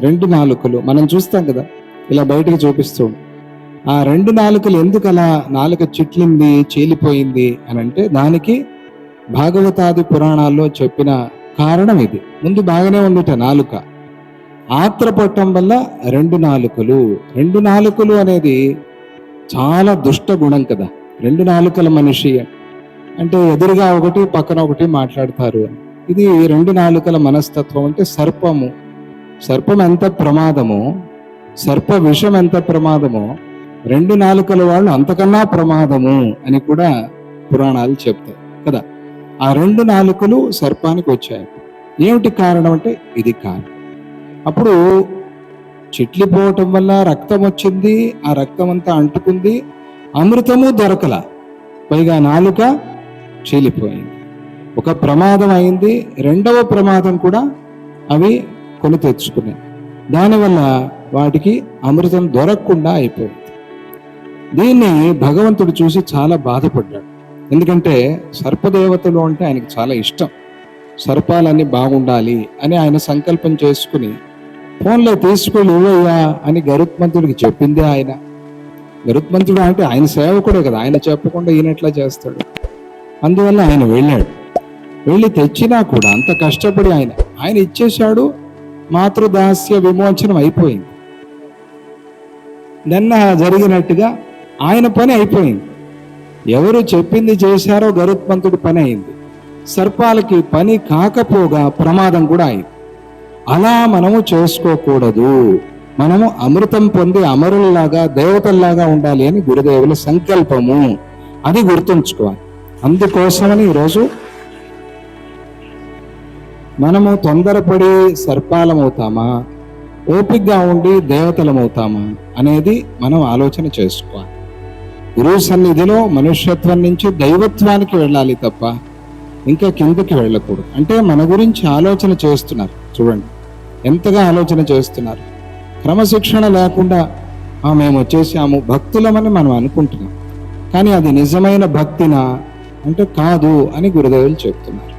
రెండు నాలుకలు. మనం చూస్తాం కదా ఇలా బయటకు చూపిస్తూ ఆ రెండు నాలుకలు ఎందుకు అలా నాలుక చిట్లింది చీలిపోయింది అని అంటే దానికి భాగవతాది పురాణాల్లో చెప్పిన కారణం ఇది. ముందు బాగానే ఉందిట నాలుక. ఆత్రపట్టం వల్ల రెండు నాలుకలు. రెండు నాలుకలు అనేది చాలా దుష్ట గుణం కదా. రెండు నాలుకల మనిషి అంటే ఎదురుగా ఒకటి పక్కన ఒకటి మాట్లాడతారు. అని ఇది రెండు నాలుకల మనస్తత్వం అంటే సర్పము. సర్పం ఎంత ప్రమాదమో సర్ప విషం ఎంత ప్రమాదమో రెండు నాలుకల వాళ్ళు అంతకన్నా ప్రమాదము అని కూడా పురాణాలు చెప్తాయి కదా. ఆ రెండు నాలుకలు సర్పానికి వచ్చాయి. ఏమిటి కారణం అంటే ఇది కారణం. అప్పుడు చిట్లిపోవటం వల్ల రక్తం వచ్చింది ఆ రక్తం అంతా అంటుకుంది అమృతము దొరకల. పైగా నాలుక చీలిపోయింది. ఒక ప్రమాదం అయింది రెండవ ప్రమాదం కూడా అవి కొని తెచ్చుకున్నాయి. దానివల్ల వాటికి అమృతం దొరకకుండా అయిపోయింది. దీన్ని భగవంతుడు చూసి చాలా బాధపడ్డాడు. ఎందుకంటే సర్పదేవతలు అంటే ఆయనకు చాలా ఇష్టం. సర్పాలన్నీ బాగుండాలి అని ఆయన సంకల్పం చేసుకుని ఫోన్లో తీసుకెళ్ళి ఇవ్వయ్యా అని గరుత్మంతుడికి చెప్పిందే ఆయన. గరుత్మంతుడు అంటే ఆయన సేవకుడే కదా ఆయన చెప్పకుండా ఈయనట్లా చేస్తాడు? అందువల్ల ఆయన వెళ్ళాడు. వెళ్ళి తెచ్చినా కూడా అంత కష్టపడి ఆయన ఆయన ఇచ్చేశాడు మాతృదాస్య విమోచనం అయిపోయింది. నిన్న జరిగినట్టుగా ఆయన పని అయిపోయింది. ఎవరు చెప్పింది చేశారో గరుత్మంతుడి పని అయింది. సర్పాలకి పని కాకపోగా ప్రమాదం కూడా అయింది. అలా మనము చేసుకోకూడదు. మనము అమృతం పొంది అమరుల్లాగా దేవతల్లాగా ఉండాలి అని గురుదేవుల సంకల్పము. అది గుర్తుంచుకోవాలి. అందుకోసమని ఈరోజు మనము తొందరపడి సర్పాలమవుతామా? ఓపిగ్గా ఉండి దేవతలమవుతామా? అనేది మనం ఆలోచన చేసుకోవాలి. గురువు సన్నిధిలో మనుష్యత్వం నుంచి దైవత్వానికి వెళ్ళాలి తప్ప ఇంకా కిందకి వెళ్ళకూడదు. అంటే మన గురించి ఆలోచన చేస్తున్నారు. చూడండి. ఎంతగా ఆలోచన చేస్తున్నారు. క్రమశిక్షణ లేకుండా మేము వచ్చేసాము భక్తులమని మనం అనుకుంటున్నాం. కానీ అది నిజమైన భక్తినా? అంటే కాదు అని గురుదేవులు చెప్తున్నారు.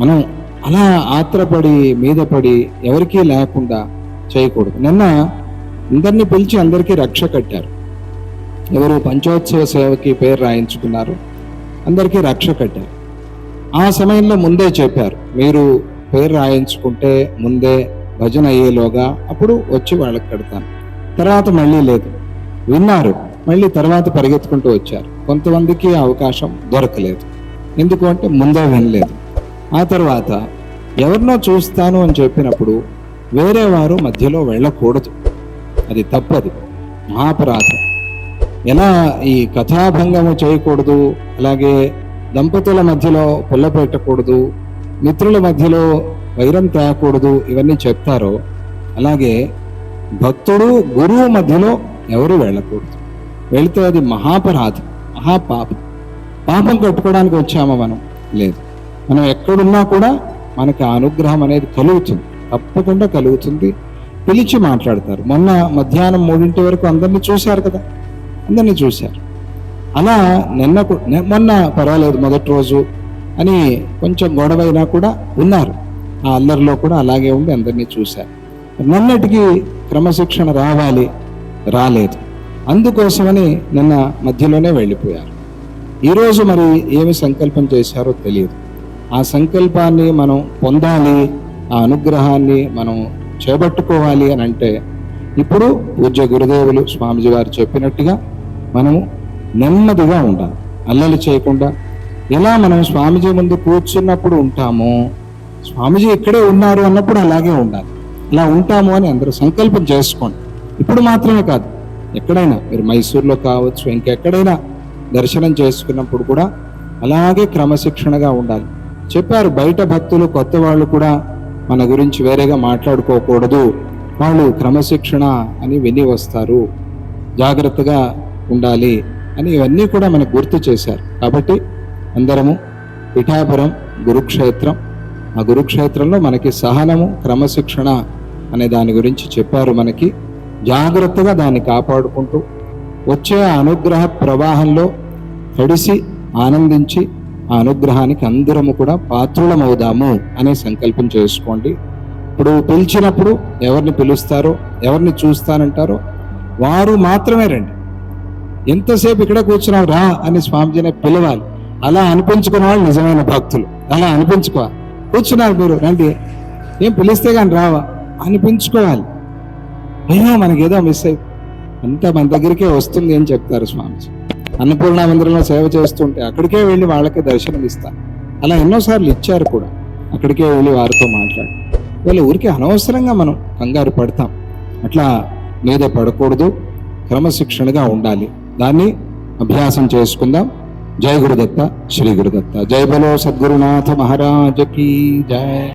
మనం అలా ఆత్రపడి మీద పడి ఎవరికీ లేకుండా చేయకూడదు. నిన్న అందరినీ పిలిచి అందరికీ రక్ష కట్టారు. ఎవరు పంచోత్సవ సేవకి పేరు రాయించుకున్నారు. అందరికీ రక్ష కట్టారు. ఆ సమయంలో ముందే చెప్పారు. మీరు పేరు రాయించుకుంటే ముందే భజన అయ్యేలోగా అప్పుడు వచ్చి వాళ్ళకి కడతాను. తర్వాత మళ్ళీ లేదు. విన్నారు. మళ్ళీ తర్వాత పరిగెత్తుకుంటూ వచ్చారు. కొంతమందికి అవకాశం దొరకలేదు. ఎందుకు అంటే ముందే వినలేదు. ఆ తర్వాత ఎవరినో చూస్తాను అని చెప్పినప్పుడు వేరే వారు మధ్యలో వెళ్ళకూడదు. అది తప్పది. మహాపరాధం. ఎలా ఈ కథాభంగము చేయకూడదు? అలాగే దంపతుల మధ్యలో పుల్ల పెట్టకూడదు? మిత్రుల మధ్యలో వైరం తేయకూడదు? ఇవన్నీ చెప్తారో? అలాగే భక్తుడు గురువు మధ్యలో ఎవరు వెళ్ళకూడదు? వెళితే అది మహాపరాధం మహాపాపం. పాపం కట్టుకోవడానికి వచ్చామా మనం? లేదు. మనం ఎక్కడున్నా కూడా మనకి అనుగ్రహం అనేది కలుగుతుంది. తప్పకుండా కలుగుతుంది. పిలిచి మాట్లాడతారు. మొన్న మధ్యాహ్నం మూడింటి వరకు అందరినీ చూశారు కదా? అందరినీ చూశారు. అలా నిన్న మొన్న పర్వాలేదు మొదటి రోజు అని కొంచెం గొడవైనా కూడా ఉన్నారు. ఆ అల్లరిలో కూడా అలాగే ఉండి అందరినీ చూశారు. నిన్నటికి క్రమశిక్షణ రావాలి రాలేదు. అందుకోసమని నిన్న మధ్యలోనే వెళ్ళిపోయారు. ఈరోజు మరి ఏమి సంకల్పం చేశారో తెలియదు. ఆ సంకల్పాన్ని మనం పొందాలి ఆ అనుగ్రహాన్ని మనం చేపట్టుకోవాలి అని అంటే ఇప్పుడు పూజ్య గురుదేవులు స్వామిజీ గారు చెప్పినట్టుగా మనము నెమ్మదిగా ఉండాలి. అల్లలు చేయకుండా ఎలా మనం స్వామిజీ ముందు కూర్చున్నప్పుడు ఉంటామో స్వామిజీ ఇక్కడే ఉన్నారు అన్నప్పుడు అలాగే ఉండాలి. అలా ఉంటాము అని అందరూ సంకల్పం చేసుకోండి. ఇప్పుడు మాత్రమే కాదు ఎక్కడైనా మీరు మైసూర్లో కావచ్చు ఇంకెక్కడైనా దర్శనం చేసుకున్నప్పుడు కూడా అలాగే క్రమశిక్షణగా ఉండాలి. చెప్పారు బయట భక్తులు కొత్త వాళ్ళు కూడా మన గురించి వేరేగా మాట్లాడుకోకూడదు. వాళ్ళు క్రమశిక్షణ అని విని వస్తారు. జాగ్రత్తగా ఉండాలి అని ఇవన్నీ కూడా మనకు గుర్తు చేశారు. కాబట్టి అందరము పిఠాపురం గురుక్షేత్రం ఆ గురుక్షేత్రంలో మనకి సహనము క్రమశిక్షణ అనే దాని గురించి చెప్పారు మనకి. జాగ్రత్తగా దాన్ని కాపాడుకుంటూ వచ్చే అనుగ్రహ ప్రవాహంలో తడిసి ఆనందించి ఆ అనుగ్రహానికి అందరము కూడా పాత్రులమవుదాము అనే సంకల్పం చేసుకోండి. ఇప్పుడు పిలిచినప్పుడు ఎవరిని పిలుస్తారో ఎవరిని చూస్తానంటారో వారు మాత్రమే రండి. ఎంతసేపు ఇక్కడ కూర్చున్నావు రా అని స్వామిజీని పిలవాలి. అలా అనిపించుకున్న వాళ్ళు నిజమైన భక్తులు. అలా అనిపించుకోవాలి. కూర్చున్నారు మీరు రండి. ఏం పిలిస్తే కానీ రావా? అనిపించుకోవాలి. అయ్యో మనకేదో మిస్ అయి అంతా మన దగ్గరికే వస్తుంది అని చెప్తారు స్వామిజీ. అన్నపూర్ణ మందిరంలో సేవ చేస్తుంటే అక్కడికే వెళ్ళి వాళ్ళకి దర్శనం ఇస్తారు అలా ఎన్నోసార్లు ఇచ్చారు కూడా. అక్కడికే వెళ్ళి వారితో మాట్లాడి. వీళ్ళ ఊరికి అనవసరంగా మనం కంగారు పడతాం. అట్లా మీద పడకూడదు. క్రమశిక్షణగా ఉండాలి. దాన్ని అభ్యాసం చేసుకుందాం. జయ గురుదత్త శ్రీ గురుదత్త. జయ బలో సద్గురునాథ మహారాజకి జయ